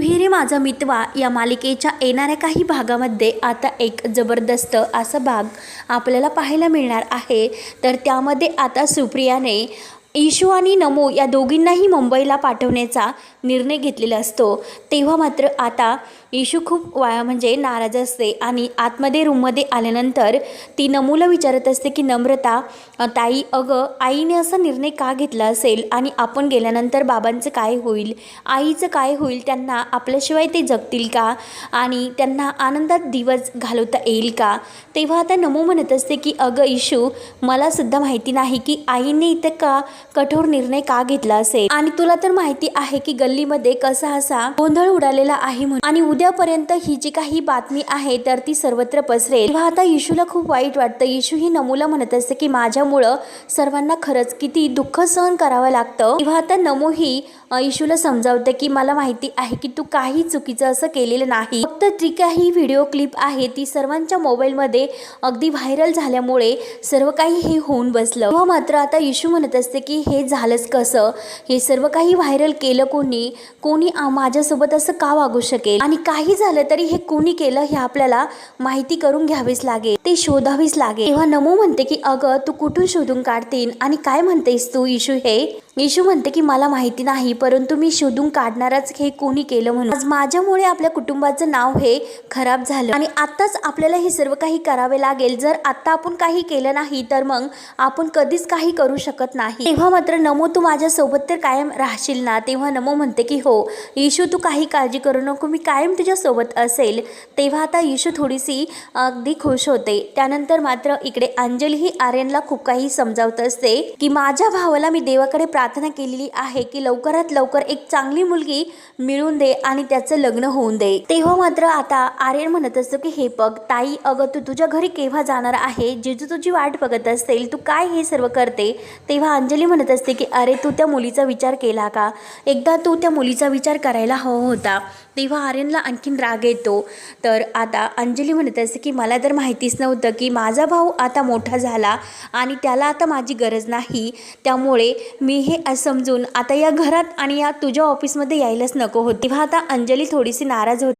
दुहेरी माझा मितवा. या मालिकेच्या येणाऱ्या काही भागामध्ये आता एक जबरदस्त असा भाग आपल्याला पाहायला मिळणार आहे. तर त्यामध्ये आता सुप्रियाने ईशू आणि नमो या दोघींनाही मुंबईला पाठवण्याचा निर्णय घेतलेला असतो. तेव्हा मात्र आता इशू खूप वा म्हणजे नाराज असते आणि आतमध्ये रूममध्ये आल्यानंतर ती नमूला विचारत असते की नम्रता ताई अगं आईने असा निर्णय का घेतला असेल? आणि आपण गेल्यानंतर बाबांचं काय होईल? आईचं काय होईल? त्यांना आपल्याशिवाय ते जगतील का? आणि त्यांना आनंदात दिवस घालवता येईल का? तेव्हा आता नमू म्हणत असते की अगं इशू मला सुद्धा माहिती नाही की आईने इथं का कठोर निर्णय का घेतला असेल? आणि तुला तर माहिती आहे की गल्लीमध्ये कसा असा गोंधळ उडालेला आहे म्हणून आणि उद्यापर्यंत ही जी काही बातमी आहे तर ती सर्वत्र पसरेल. तेव्हा आता इशूला खूप वाईट वाटतं. इशू ही नमूला म्हणत असते की माझ्यामुळं सर्वांना खरंच किती दुःख सहन करावं लागतं. तेव्हा आता नमो ही येशूला इशूला समजावते की मला माहिती आहे की तू काही चुकीचं असं केलेलं नाही. फक्त जी काही व्हिडिओ क्लिप आहे ती सर्वांच्या मोबाईलमध्ये अगदी व्हायरल झाल्यामुळे सर्व काही हे होऊन बसलं. तेव्हा मात्र आता इशू म्हणत असते की हे झालंच कसं? हे सर्व काही व्हायरल केलं कोणी? कोणी माझ्यासोबत असं का वागू शकेल? आणि काही झालं तरी हे कोणी केलं हे आपल्याला माहिती करून घ्यावीच लागेल ते शोधावीच लागेल. तेव्हा नमो म्हणते की अगं तू कुठून शोधून काढतील आणि काय म्हणतेस तू इशू हे? इशू म्हणते की मला माहिती नाही परंतु मी शोधून काढणारच हे कोणी केलं म्हणून. आज माझ्यामुळे आपल्या कुटुंबाचं नाव हे खराब झालं आणि आत्ताच आपल्याला हे सर्व काही करावे लागेल. जर आत्ता आपण काही केलं नाही तर मग आपण कधीच काही करू शकत नाही. तेव्हा मात्र नमो तू माझ्यासोबत तर कायम राहशील ना? तेव्हा नमो म्हणते की हो इशू तू काही काळजी करू नको मी कायम तुझ्यासोबत असेल. तेव्हा आता इशू थोडीशी अगदी खुश होते. त्यानंतर मात्र इकडे अंजली ही आर्यनला खूप काही समजावत असते की माझ्या भावाला मी देवाकडे प्रार्थना केलेली आहे की लवकरात लवकर एक चांगली मुलगी मिळून दे आणि त्याचं लग्न होऊन दे. तेव्हा मात्र आता आर्यन म्हणत असतो की हे बघ ताई अगं तू तुझ्या घरी केव्हा जाणार आहे? जिजू तुझी वाट बघत असेल तू काय हे सर्व करते? तेव्हा अंजली म्हणत असते की अरे तू त्या मुलीचा विचार केला का? एकदा तू त्या मुलीचा विचार करायला हवा होता. तेव्हा आर्यनला आणखीन राग येतो. तर आता अंजली म्हणत असते की मला तर माहितीच नव्हतं की माझा भाऊ आता मोठा झाला आणि त्याला आता माझी गरज नाही. त्यामुळे मी हे समजून आता या घरात आणि या तुझ्या ऑफिसमध्ये यायलाच नको होती. तेव्हा आता अंजली थोडीशी नाराज होती.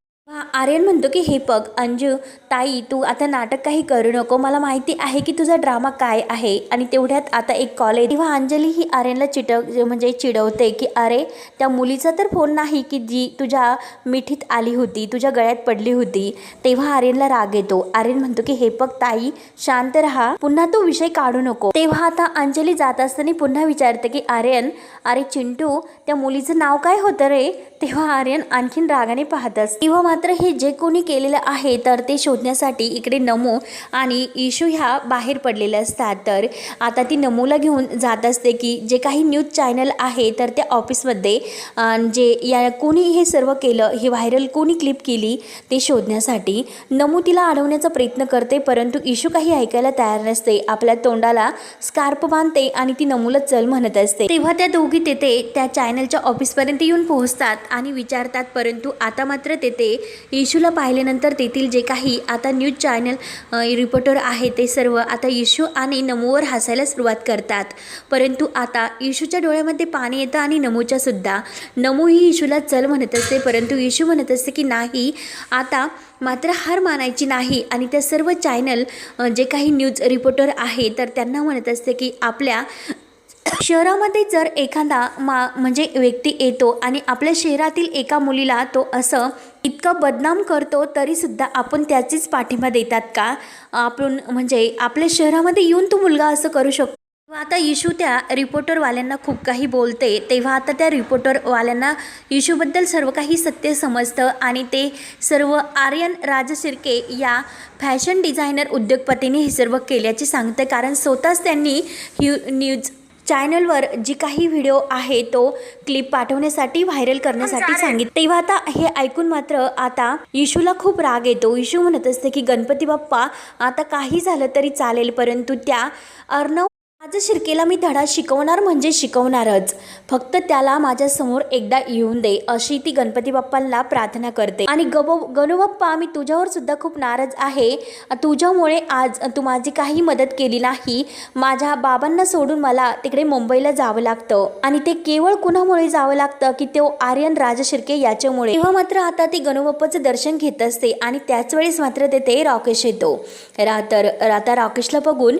आर्यन म्हणतो की हे बघ अंजू ताई तू आता नाटक काही करू नको. मला माहिती आहे की तुझा ड्रामा काय आहे. आणि तेवढ्यात आता एक कॉल आहे तेव्हा अंजली ही आर्यनला चिटव म्हणजे चिडवते की अरे त्या मुलीचा तर फोन नाही की जी तुझ्या मिठीत आली होती तुझ्या गळ्यात पडली होती. तेव्हा आर्यनला राग येतो. आर्यन म्हणतो की हे बघ ताई शांत राहा. पुन्हा तो विषय काढू नको. तेव्हा आता अंजली जात असताना पुन्हा विचारते की आर्यन अरे चिंटू त्या मुलीचं नाव काय होतं रे? तेव्हा आर्यन आणखीन रागाने पाहतच तेव्हा मात्र हे जे कोणी केलेलं आहे तर ते शोधण्यासाठी इकडे नमो आणि इशू ह्या बाहेर पडलेल्या असतात. तर आता ती नमोला घेऊन जात असते की जे काही न्यूज चॅनल आहे तर त्या ऑफिसमध्ये जे या कोणी हे सर्व केलं हे व्हायरल कोणी क्लिप केली ते शोधण्यासाठी. नमू तिला अडवण्याचा प्रयत्न करते परंतु इशू काही ऐकायला तयार नसते. आपल्या तोंडाला स्कार्प बांधते आणि ती नमूला चल म्हणत असते. तेव्हा त्या दोघी तेथे त्या चॅनलच्या ऑफिसपर्यंत येऊन पोहोचतात. आणि विचारतात परंतु आता मात्र तेथे इशूला पाहिल्यानंतर तेथील जे काही आता न्यूज चॅनल रिपोर्टर आहे ते सर्व आता इशू आणि नमूवर हसायला सुरुवात करतात. परंतु आता इशूच्या डोळ्यामध्ये पाणी येतं आणि नमूच्या सुद्धा. नमू ही इशूला चल म्हणत असते परंतु इशू म्हणत असते की नाही आता मात्र हार मानायची नाही. आणि त्या सर्व चॅनल जे काही न्यूज रिपोर्टर आहे तर त्यांना म्हणत असते की आपल्या शहरामध्ये जर एखादा मा म्हणजे व्यक्ती येतो आणि आपल्या शहरातील एका मुलीला तो असं इतकं बदनाम करतो तरीसुद्धा आपण त्याचीच पाठिंबा देतात का? आपण म्हणजे आपल्या शहरामध्ये येऊन तो मुलगा असं करू शकतो. तेव्हा आता इशू त्या रिपोर्टरवाल्यांना खूप काही बोलते. तेव्हा आता त्या रिपोर्टरवाल्यांना इशूबद्दल सर्व काही सत्य समजतं आणि ते सर्व आर्यन राजशिर्के या फॅशन डिझायनर उद्योगपतीने हे सर्व केल्याचे सांगते. कारण स्वतःच त्यांनी ही न्यूज चॅनलवर जी काही व्हिडिओ आहे तो क्लिप पाठवण्यासाठी व्हायरल करण्यासाठी सांगितलं. तेव्हा आता हे ऐकून मात्र आता इशूला खूप राग येतो. इशू म्हणत असते की गणपती बाप्पा आता काही झालं तरी चालेल परंतु त्या अर्णव आज शिर्केला मी धडा शिकवणार म्हणजे शिकवणारच. फक्त त्याला माझ्यासमोर एकदा येऊन दे अशी ती गणपती बाप्पांना प्रार्थना करते. आणि गबो गणुबाप्पा मी तुझ्यावर सुद्धा खूप नाराज आहे. तुझ्यामुळे आज तू माझी काही मदत केली नाही. माझ्या बाबांना सोडून मला तिकडे मुंबईला जावं लागतं. आणि ते केवळ कुणामुळे जावं लागतं की तो आर्यन राजा शिर्के याच्यामुळे? तेव्हा मात्र आता ती गणुबाप्पाचं दर्शन घेत असते आणि त्याच वेळेस मात्र तेथे राकेश येतो. रा तर आता राकेशला बघून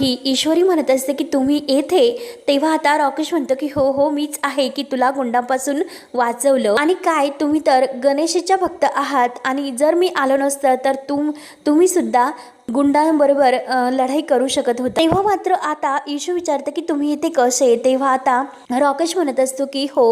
ही ईश्वरी म्हणत असते की तुम्ही येथे. तेव्हा आता राकेश म्हणतो की हो हो मीच आहे की तुला गुंडापासून वाचवलं. आणि काय तुम्ही तर गणेशाच्या भक्त आहात. आणि जर मी आलो नसतं तर तुम तुम्ही सुद्धा गुंडांबरोबर लढाई करू शकत होता. तेव्हा मात्र आता इशू विचारतं की तुम्ही इथे कसे? तेव्हा आता रॉकेश म्हणत असतो की हो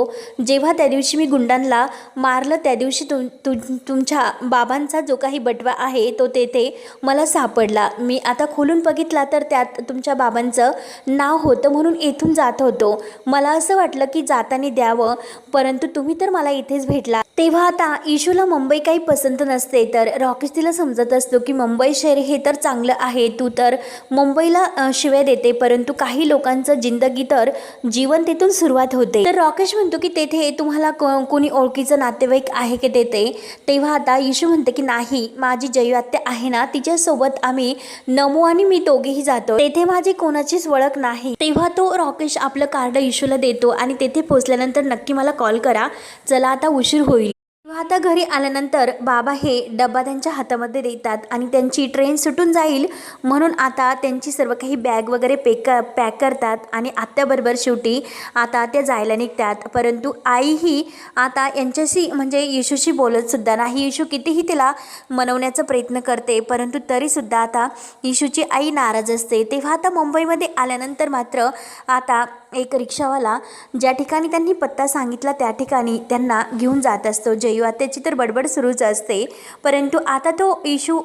जेव्हा त्या दिवशी मी गुंडांना मारलं त्या दिवशी तुम तुम तुमच्या बाबांचा जो काही बटवा आहे तो तेथे मला सापडला. मी आता खोलून बघितला तर त्यात तुमच्या बाबांचं नाव होतं म्हणून येथून जात होतो. मला असं वाटलं की जाताना द्यावं परंतु तुम्ही तर मला इथेच भेटला. तेव्हा आता इशूला मुंबई काही पसंत नसते तर रॉकेश तिला समजत असतो की मुंबई शहर हे तर चांगलं आहे. तू तर मुंबईला अ, शिव्या देते परंतु काही लोकांचं जिंदगी तर जीवन तिथून सुरुवात होते. तर रॉकेश म्हणतो की तेथे तुम्हाला कोणी ओळखीचं नातेवाईक आहे की तेथे? तेव्हा आता इशू म्हणते की नाही माझी जयवात्या आहे ना तिच्यासोबत आम्ही नमो आणि मी दोघेही जातो. तेथे माझी कोणाचीच ओळख नाही. तेव्हा तो रॉकेश आपलं कार्ड यशूला देतो आणि तेथे पोहोचल्यानंतर नक्की मला कॉल करा. चला आता उशीर होईल. आता घरी आल्यानंतर बाबा हे डबा त्यांच्या हातामध्ये देतात आणि त्यांची ट्रेन सुटून जाईल म्हणून आता त्यांची सर्व काही बॅग वगैरे पेक पॅक करतात आणि आत्याबरोबर शेवटी आता त्या जायला निघतात. परंतु आईही आता यांच्याशी म्हणजे येशूशी बोलतसुद्धा नाही. येशू कितीही तिला मनवण्याचा प्रयत्न करते परंतु तरीसुद्धा आता येशूची आई नाराज असते. तेव्हा आता मुंबईमध्ये आल्यानंतर मात्र आता एक रिक्षावाला ज्या ठिकाणी त्यांनी पत्ता सांगितला त्या ठिकाणी त्यांना घेऊन जात असतो. जयू आत्याची तर बडबड सुरूच असते. परंतु आता तो इशू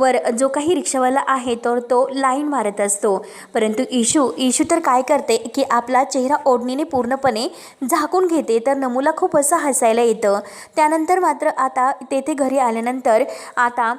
वर जो काही रिक्षावाला आहे तर तो लाईन मारत असतो. परंतु इशू इशू तर काय करते की आपला चेहरा ओढणीने पूर्णपणे झाकून घेते तर नमूला खूप असं हसायला येतं. त्यानंतर मात्र आता तेथे घरी आल्यानंतर आता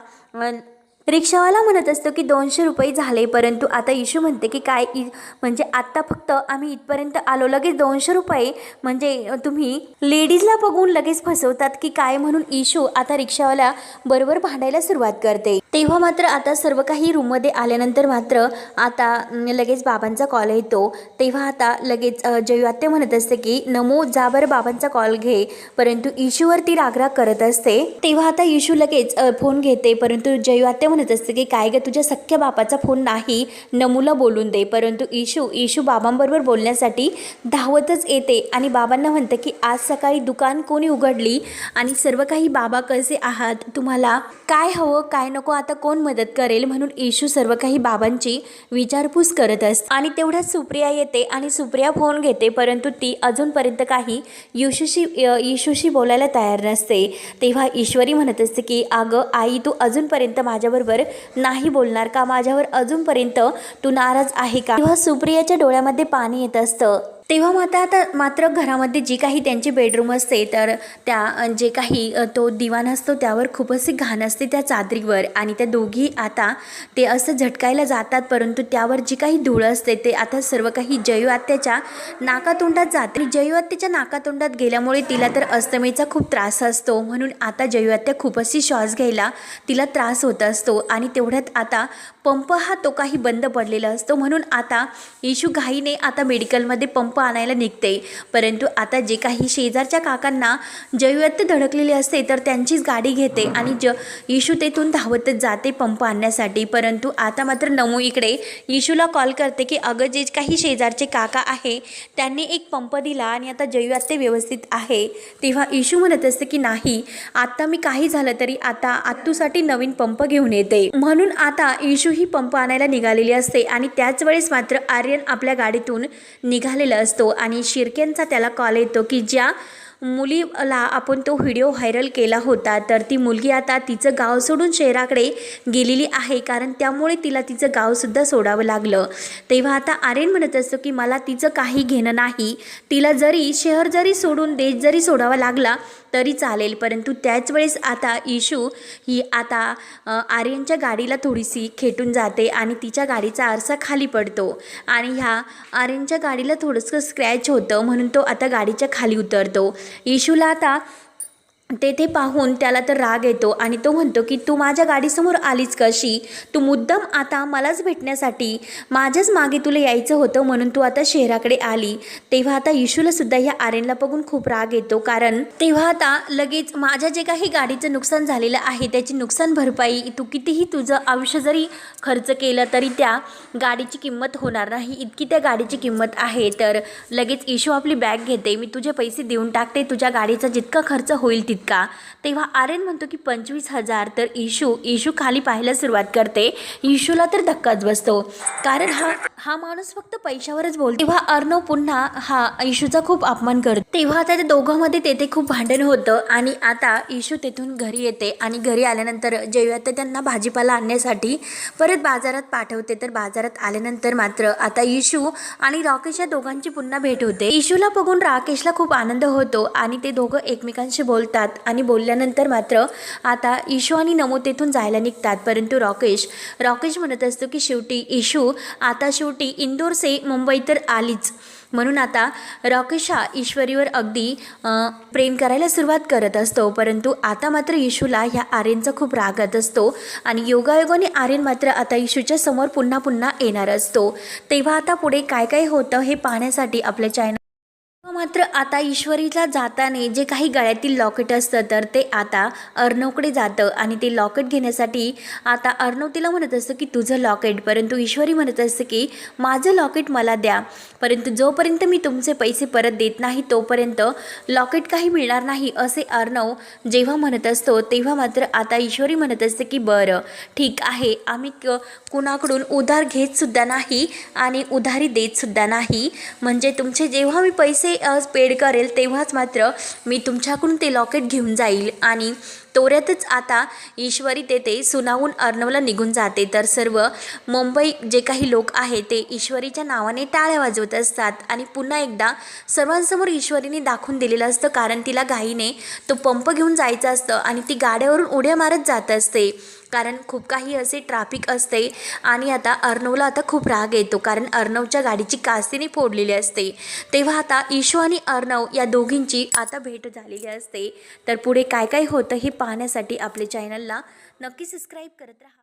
रिक्षावाला म्हणत असतो की दोनशे रुपये झाले परंतु आता इशू म्हणते की काय? इ म्हणजे आत्ता फक्त आम्ही इथपर्यंत आलो लगेच दोनशे रुपये. म्हणजे तुम्ही लेडीजला बघून लगेच फसवतात की काय म्हणून इशू आता रिक्षावाला बरोबर भांडायला सुरुवात करते. तेव्हा मात्र आता सर्व काही रूममध्ये आल्यानंतर मात्र आता लगेच बाबांचा कॉल येतो. तेव्हा आता लगेच जयवात्य म्हणत असते की नमो जाबर बाबांचा कॉल घे. परंतु इशूवरती रागराग करत असते. तेव्हा आता इशू लगेच फोन घेते परंतु जयवात्य म्हणत असते की काय ग तुझ्या सख्या बापाचा फोन नाही नमूला बोलून दे. परंतु इशू इशू बाबांबरोबर बोलण्यासाठी धावतच येते आणि बाबांना म्हणतं की आज सकाळी दुकान कोणी उघडली आणि सर्व काही बाबा कसे आहात? तुम्हाला काय हवं काय नको आता कोण मदत करेल? म्हणून इशू सर्व काही बाबांची विचारपूस करत असते आणि तेवढ्याच सुप्रिया येते आणि सुप्रिया फोन घेते परंतु ती अजूनपर्यंत काही युशूशी इशूशी बोलायला तयार नसते. तेव्हा ईश्वरी म्हणत असते की अगं आई तू अजूनपर्यंत माझ्याबरोबर नाही बोलणार का? माझ्यावर अजूनपर्यंत तू नाराज आहे का? तेव्हा सुप्रियाच्या डोळ्यामध्ये पाणी येत असतं. तेव्हा मात्र आता मात्र घरामध्ये जी काही त्यांची बेडरूम असते तर त्या जे काही तो दिवाण असतो त्यावर खूप असे घाण असते त्या चादरीवर. आणि त्या दोघी आता ते असं झटकायला जातात परंतु त्यावर जी काही धूळ असते ते आता सर्व काही जयू आत्याच्या नाकातोंडात जाते. आणि जयू आत्याच्या नाकातोंडात गेल्यामुळे तिला तर अस्तमेचा खूप त्रास असतो. म्हणून आता जयू आत्या खूप अशी श्वास घ्यायला तिला त्रास होत असतो. आणि तेवढ्यात आता पंप हा तो काही बंद पडलेला असतो. म्हणून आता येशू घाईने आता मेडिकलमध्ये पंप आणायला निघते. परंतु आता जे काही शेजारच्या काकांना जयवत्त धडकलेले असते तर त्यांचीच गाडी घेते आणि ज इशू तेथून धावतच जाते पंप आणण्यासाठी. परंतु आता मात्र नमू इकडे इशूला कॉल करते की अगं जे काही शेजारचे काका आहे त्यांनी एक पंप दिला आणि आता जयू व्यवस्थित आहे. तेव्हा इशू म्हणत असते की नाही आता मी काही झालं तरी आता आत्तूसाठी नवीन पंप घेऊन येते. म्हणून आता इशू ही पंप आणायला निघालेली असते आणि त्याच वेळेस मात्र आर्यन आपल्या गाडीतून निघालेलं असतो असतो. आणि शिर्केंचा त्याला कॉल येतो की ज्या मुलीला आपण तो व्हिडिओ व्हायरल केला होता तर ती मुलगी आता तिचं गाव सोडून शहराकडे गेलेली आहे. कारण त्यामुळे तिला तिचं गावसुद्धा सोडावं लागलं. तेव्हा आता आर्यन म्हणत असतो की मला तिचं काही घेणं नाही. तिला जरी शहर जरी सोडून देश जरी सोडावा लागला तरी चालेल. परंतु त्याच वेळेस आता इशू ही आता आर्यनच्या गाडीला थोडीशी खेटून जाते आणि तिच्या गाडीचा आरसा खाली पडतो. आणि ह्या आर्यनच्या गाडीला थोडंसं स्क्रॅच होतं म्हणून तो आता गाडीच्या खाली उतरतो. इशूला आता तेथे पाहून त्याला तर राग येतो आणि तो म्हणतो की तू माझ्या गाडीसमोर आलीच कशी? तू मुद्दाम आता मलाच भेटण्यासाठी माझ्याच मागे तुला यायचं होतं म्हणून तू आता शहराकडे आली. तेव्हा आता इशूला सुद्धा ह्या आर्यनला बघून खूप राग येतो कारण तेव्हा आता लगेच माझ्या जे काही गाडीचं नुकसान झालेलं आहे त्याची नुकसान भरपाई तू कितीही तुझं आयुष्य जरी खर्च केलं तरी त्या गाडीची किंमत होणार नाही इतकी त्या गाडीची किंमत आहे. तर लगेच इशू आपली बॅग घेते मी तुझे पैसे देऊन टाकते तुझ्या गाडीचा जितका खर्च होईल तितका का तेव्हा आर्यन म्हणतो की पंचवीस हजार तर इशू इशू खाली पाहायला सुरुवात करते. इशूला तर धक्काच बसतो. कारण हा हा माणूस फक्त पैशावरच बोलतो. तेव्हा अर्णव पुन्हा हा इशूचा खूप अपमान करतो. तेव्हा आता त्या दोघांमध्ये तेथे खूप भांडण होतं आणि आता इशू तेथून घरी येते आणि घरी आल्यानंतर जेव्हा ते त्यांना भाजीपाला आणण्यासाठी परत बाजारात पाठवते तर बाजारात आल्यानंतर मात्र आता इशू आणि राकेश या दोघांची पुन्हा भेट होते. इशूला बघून राकेशला खूप आनंद होतो आणि ते दोघं एकमेकांशी बोलतात. आणि बोलल्यानंतर मात्र आता इशू आणि नमो तेथून जायला निघतात. परंतु राकेश राकेश म्हणत असतो की शेवटी इशू आता शेवटी इंदोर से मुंबई तर आलीच. म्हणून आता राकेश हा ईश्वरीवर अगदी प्रेम करायला सुरुवात करत असतो. परंतु आता मात्र इशूला ह्या आर्यनचा खूप रागत असतो आणि योगायोगाने आर्यन मात्र आता इशूच्या समोर पुन्हा पुन्हा येणार असतो. तेव्हा आता पुढे काय काय होतं हे पाहण्यासाठी आपल्या चॅनल मात्र आता ईश्वरीला जाताने जे काही गळ्यातील लॉकेट असतं तर ते आता अर्णवकडे जातं आणि ते लॉकेट घेण्यासाठी आता अर्णव तिला म्हणत असतं की तुझं लॉकेट. परंतु ईश्वरी म्हणत असतं की माझं लॉकेट मला द्या. परंतु जोपर्यंत मी तुमचे पैसे परत देत नाही तोपर्यंत लॉकेट काही मिळणार नाही असे अर्णव जेव्हा म्हणत असतो तेव्हा मात्र आता ईश्वरी म्हणत असते की बरं ठीक आहे आम्ही क कुणाकडून उधार घेतसुद्धा नाही आणि उधारी देतसुद्धा नाही. म्हणजे तुमचे जेव्हा मी पैसे पेड करेल तेव्हाच मात्र मी तुमच्याकडून ते लॉकेट घेऊन जाईल. आणि तोऱ्यातच आता ईश्वरी तेथे सुनावून अर्णवला निघून जाते. तर सर्व मुंबई जे काही लोक आहेत ते ईश्वरीच्या नावाने टाळ्या वाजवत असतात. आणि पुन्हा एकदा सर्वांसमोर ईश्वरीने दाखवून दिलेलं असतं कारण तिला घाईने तो पंप घेऊन जायचं असतं आणि ती गाड्यावरून उड्या मारत जात असते. कारण खूप काही असे ट्रॅफिक असते आणि आता अर्णवला आता खूप राग येतो. कारण अर्णवच्या गाडीची कास्तीने फोडलेली असते. तेव्हा आता ईशू आणि अर्णव या दोघींची आता भेट झालेली असते. तर पुढे काय काय होतं हे पाहण्यासाठी आपल्या चॅनलला नक्की सबस्क्राईब करत राहा.